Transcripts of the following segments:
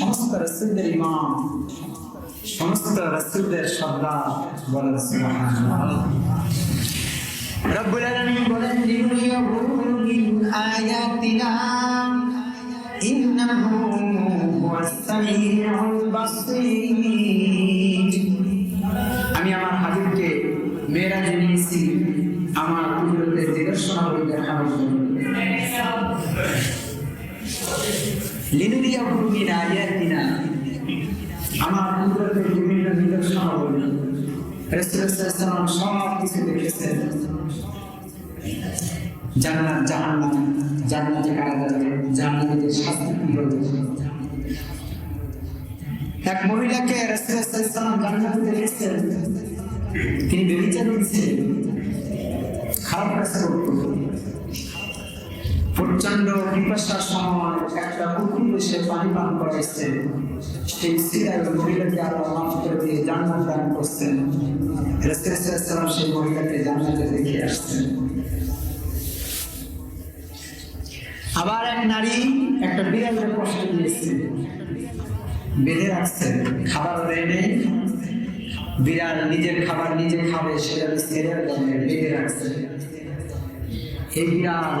সমস্ত রসুলদের ইমাম, সমস্ত রসুলদের সর্দার বলেন রব্বুল আলামিন বলেন লিনুরিয়াহু মিন আয়াতিনা, ইন্নাহু বাসীর। আমি আমার হাবিবকে মেয়েরাজে নিয়েছি লিনুরিয়াহু মিন আয়াতিনা আমার কুদরতের বিভিন্ন নিদর্শনাবলী রাসূলুল্লাহ সব কিছু দেখেছেন। জান্নাত জাহান্নাম জান্নাতে কারা যাবে জাহান্নামীদের শাস্তি কি হবে এক মহিলাকে রাসূলুল্লাহ জান্নাতে দেখেছেন। তিনি বেবিচার ছিলেন খারাপ করতেন। প্রচণ্ড সময় একটা কুকুর এসে পানি পান সেই মহিলাকে দিয়ে জান্নাত দান করছেন। সেই মহিলাকে জান্নাতে দেখে আসছেন। আবার এক নারী একটা বিড়ালের কষ্ট দিয়েছে। বেঁধে রাখছে, খাবার দেয় বিড়াল নিজের খাবার নিজে খাবে, সেটা বেঁধে রাখছে। এই বিড়াল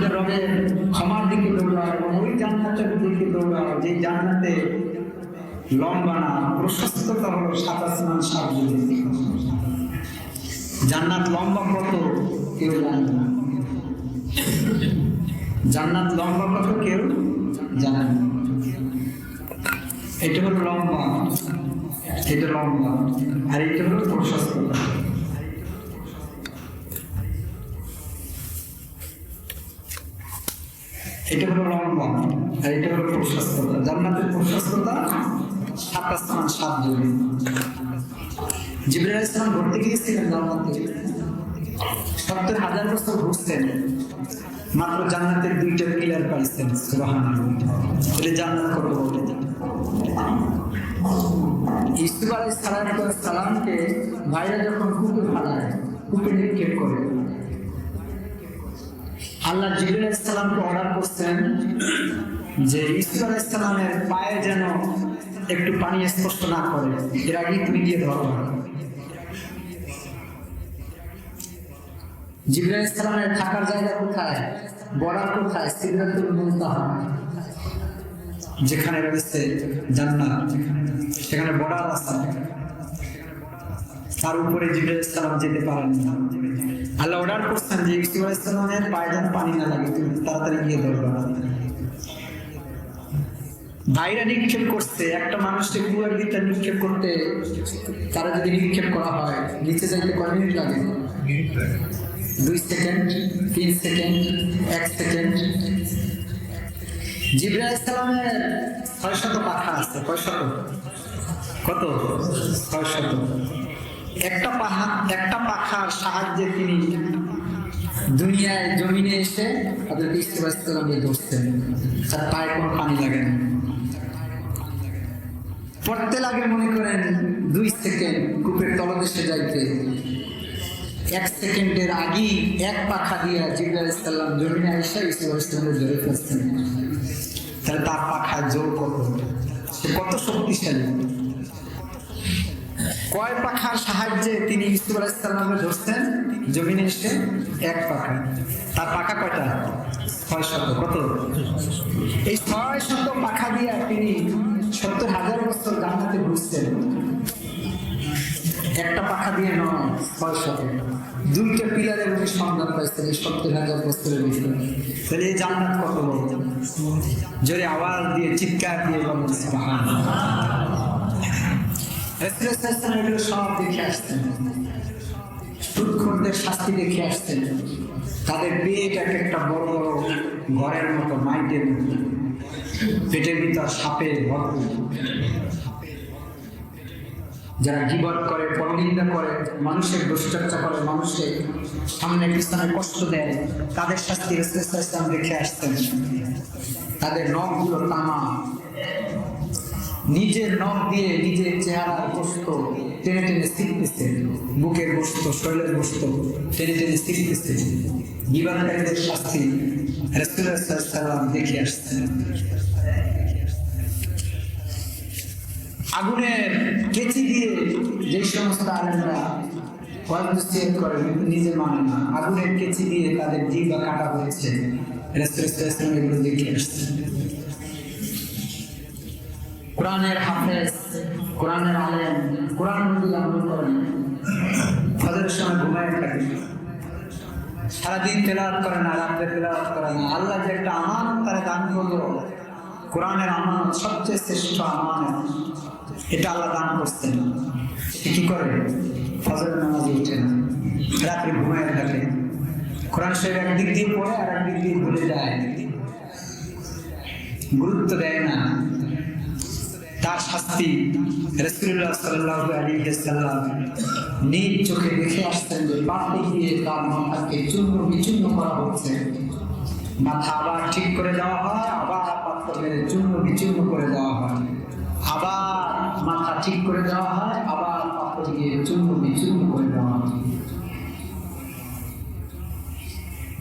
তোমাদের রবের ক্ষমার দিকে দৌড়াও এবং ওই জান্নাতের দিকে দৌড়াও যে জান্নাতে লম্বা না, প্রশস্ততা হলো সাত আসমান, সাত জান্নাত লম্বা কত, কেউ জানে না। জান্নাত লম্বা কত, কেউ জানে না। এটা হলো লম্বা, এটা লম্বা, আর এটা হলো প্রশস্ততা। এটা হলো আর এটা হলো প্রশস্ততা। জান্নাতের প্রশস্ততা সাত ইসলাম ঘুরতে গিয়েছিলেন জান্নাতে সত্তর হাজার বছর ঘুরছেন, মাত্র জান্নাতের দুইটা পিলার পাইছেন এটা জান্নাত কত বড় ইসুফ আলাইহিস সালামকে ভাইরা যখন কূপে ফালায় কূপে নিক্ষেপ করে আল্লাহ জিবরাইল আলাইহিস অর্ডার করছেন যে ইসুফ আলাইহিস সালামের পায়ে যেন একটু পানি স্পষ্ট না করে। এর আগে তুমি গিয়ে ধরো জিবরাইল ইসলামের থাকার জায়গা কোথায়? বর্ডার কোথায়? সিদ্ধাতুল মুনতাহা, যেখানে রয়েছে জান্নাত, সেখানে বর্ডার আছে। তার উপরে জিবরাইল ইসলাম যেতে পারেন না। আল্লাহ অর্ডার করছেন যে ইসুফ ইসলামের পায়ে যেন পানি না লাগে, তুমি তাড়াতাড়ি গিয়ে ধরবা বাইরে নিক্ষেপ করছে, একটা মানুষকে কুয়ার দিকটা নিক্ষেপ করতে তারা যদি নিক্ষেপ করা হয়, নিচে যাইতে কয় মিনিট লাগে? দুই সেকেন্ড, তিন সেকেন্ড, এক সেকেন্ড। জিবরা ইসলামের ছয় শত পাখা আছে, কয় শত? কত? ছয় শত। একটা পাখা, একটা পাখার সাহায্যে তিনি দুনিয়ায় জমিনে এসে তাদের ইসলাম ধরছেন তার পায়ে কোনো পানি লাগে না। পড়তে লাগে মনে করেন দুই সেকেন্ড কূপের তলদেশে যাইতে। এক সেকেন্ডের আগেই এক পাখা দিয়া জিবরা ইসলাম জমিনে আইসা ইসলাম জোরে ফেলছেন। তাহলে তার পাখায় জোর কত? সে কত শক্তিশালী। কয় পাখার সাহায্যে তিনি ইসুফ আলাইসাল্লামকে ধরছেন? জমিনে এসে এক পাখা। তার পাখা কয়টা? ছয় শত। কত? এই ছয় শত পাখা দিয়ে তিনি সত্তর হাজার বছর জান্নাতে ঘুরছেন। একটা পাখা দিয়ে নয়, ছয় শত। দুইটা পিলারের উনি সন্ধান পাইছেন এই সত্তর হাজার বছরের ভিতরে। তাহলে এই জান্নাত কত বড়? জোরে আওয়াজ দিয়ে, চিৎকার দিয়ে বলেন সব দেখে সুদখোরদের শাস্তি দেখে আসতেন তাদের একটা বড় বড় ঘরের মতো মাইটের মতো পেটের ভিতর যারা গিবত করে, পরনিন্দা করে, মানুষের দুশ্চর্চা করে মানুষের সামনে পিছনে কষ্ট দেয়, তাদের শাস্তি ইসলাম রেখে আসতেন। তাদের নখগুলো তামা নিজের নখ দিয়ে নিজের চেহারার গোস্ত টেনে টেনে শিখতেছে বুকের গোস্ত শরীরের গোস্ত টেনে টেনে শিখতেছে জীবনকারীদের শাস্তি রসুল্লাহাম দেখে আসছেন আগুনের কেচি দিয়ে যে সমস্ত আলেমরা ওয়াজনসিয়ত করে নিজে মানে না। আগুনের কেচি দিয়ে তাদের জিবা কাটা হয়েছে। রসুল্লাহাম এগুলো দেখে আসছেন কোরআনের হাফেজ, কোরআনের আলেম, কোরআন যদি আমল করেন। ফজরের সময় ঘুমায় থাকে সারাদিন তেলাওয়াত করে না রাত্রে তেলাওয়াত করে না আল্লাহ যে একটা আমানত তারা দান করল। কোরআনের আমানত সবচেয়ে শ্রেষ্ঠ আমান এটা আল্লাহ দান করছেন। কি করে? ফজরের নামাজে উঠে না। রাত্রে ঘুমায় থাকে। কোরআন শরীফ একদিক দিয়ে পড়ে আর একদিক দিয়ে ভুলে যায়। গুরুত্ব দেয় না। তার শাস্তি রসুল্লাহ সাল্লাহ আলী সাল্লাম নিজ চোখে দেখে আসছেন যে পাল্টে গিয়ে তার মাথাকে চূর্ণ বিচূর্ণ করা হচ্ছে। মাথা আবার ঠিক করে দেওয়া হয়, আবার পাত্র মেরে চূর্ণ বিচূর্ণ করে দেওয়া হয়। আবার মাথা ঠিক করে দেওয়া হয়, আবার পাত্র দিয়ে চূর্ণ বিচূর্ণ করে দেওয়া হয়।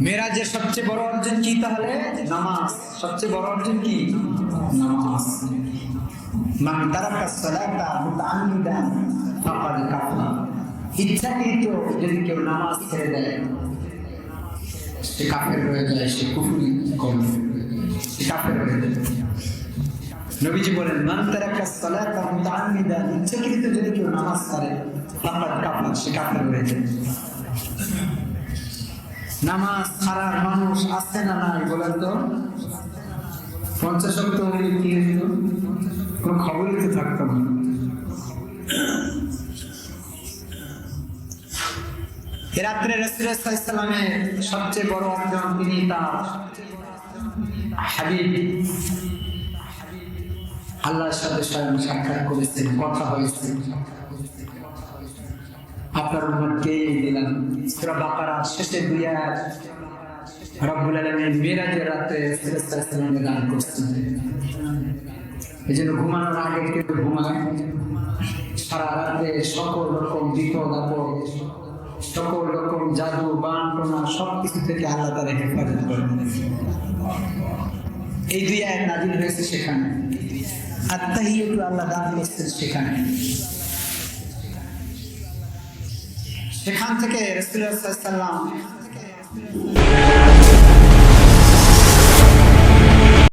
মেরাজের সবচেয়ে বড় অর্জন কি তাহলে? নামাজ। সবচেয়ে বড় অর্জন কি? নামাজ। মান তারাকা সালাতা ইচ্ছাকৃত যদি কেউ নামাজ ছেড়ে দেয়, সে কাফের হয়ে যায়, সে কুফরি করে সে কাফের হয়ে যায়। নবীজি বলেন ইচ্ছাকৃত যদি কেউ নামাজ করে ফাকাদ কাফা সে কাফের হয়ে যায়। নামাজ ছাড়ার মানুষ আসছে না নাই বলেন তো? পঞ্চাশ সপ্তাহ কি হইতো কোনো খবরই তো থাকতো না। রাত্রে রসুলামের সবচেয়ে বড় অর্জন তিনি তার হাবিব আল্লাহর সাথে স্বয়ং সাক্ষাৎ করেছেন, কথা হয়েছে। আপনার উম্মতকে দিলাম বাকারার শেষের দুই রব্বুল আলামিন মিরাজের রাতে ফেরেশতাকে দান করছেন। এই জন্য ঘুমানোর আগে কেউ ঘুমায় সারা রাতে সকল রকম বিপদ, আপদ, সকল রকম জাদু বান টোনা সব কিছু থেকে আল্লাহ তারা হেফাজত করেন। এই দুই আয়াত নাজিল হয়েছে সেখানে। আত্মাহিয়তু আল্লাহ দান করছেন সেখানে। সেখান থেকে রসুল্লাহ সাল্লাম